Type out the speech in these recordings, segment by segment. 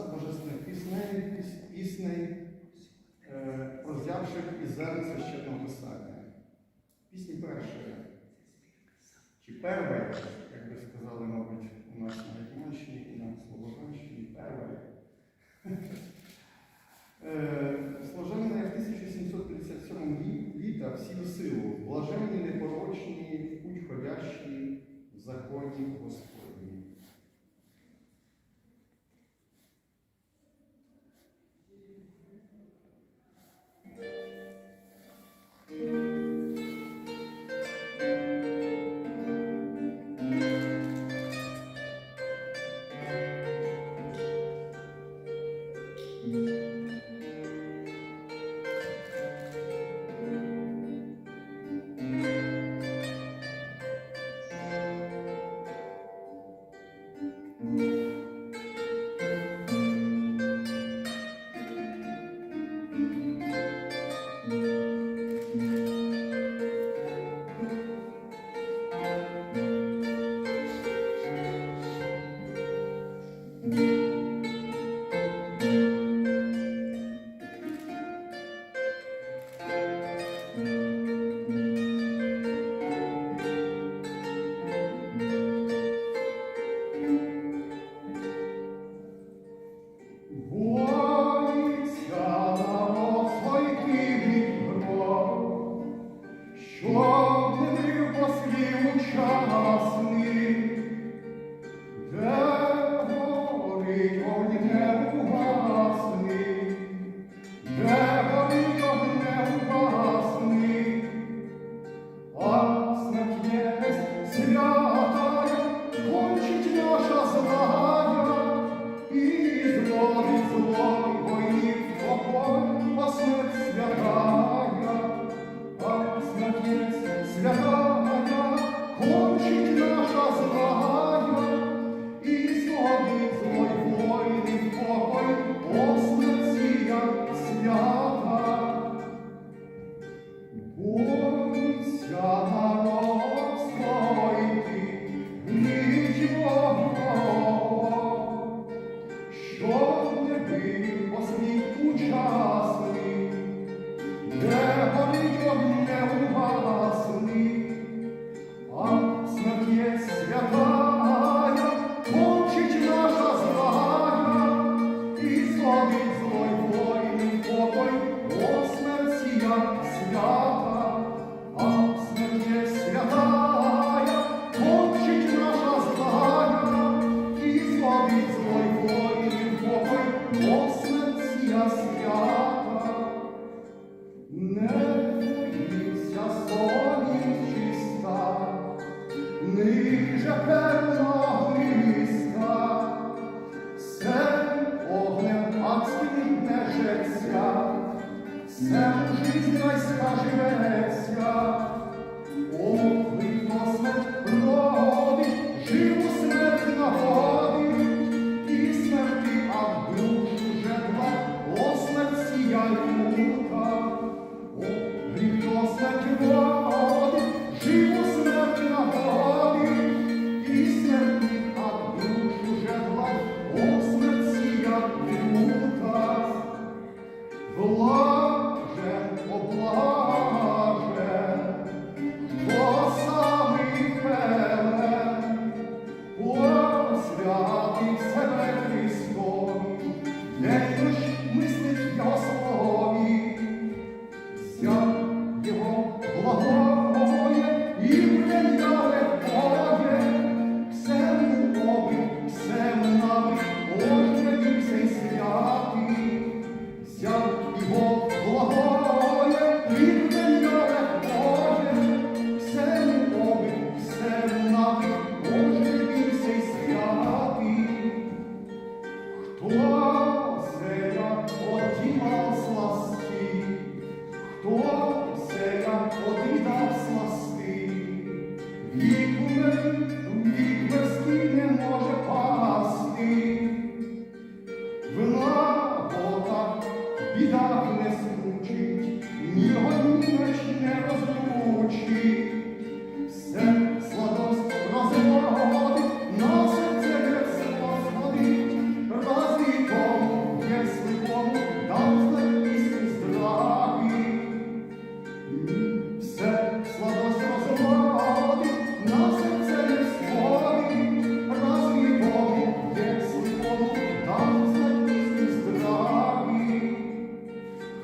Співавця божественних пісней, пісней, прозявших е, із зерн священного писання. Пісні першої. Чи першої, як би сказали, мабуть, у нас на Гетьманщині і на Слобожанщині.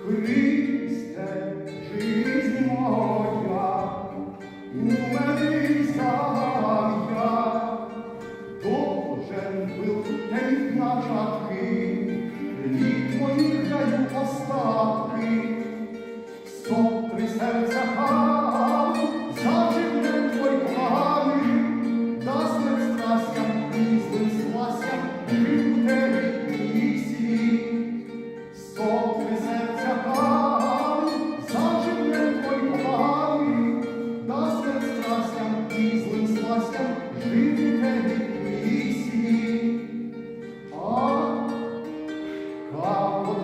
Христе, жизнь моя, у мене Oh.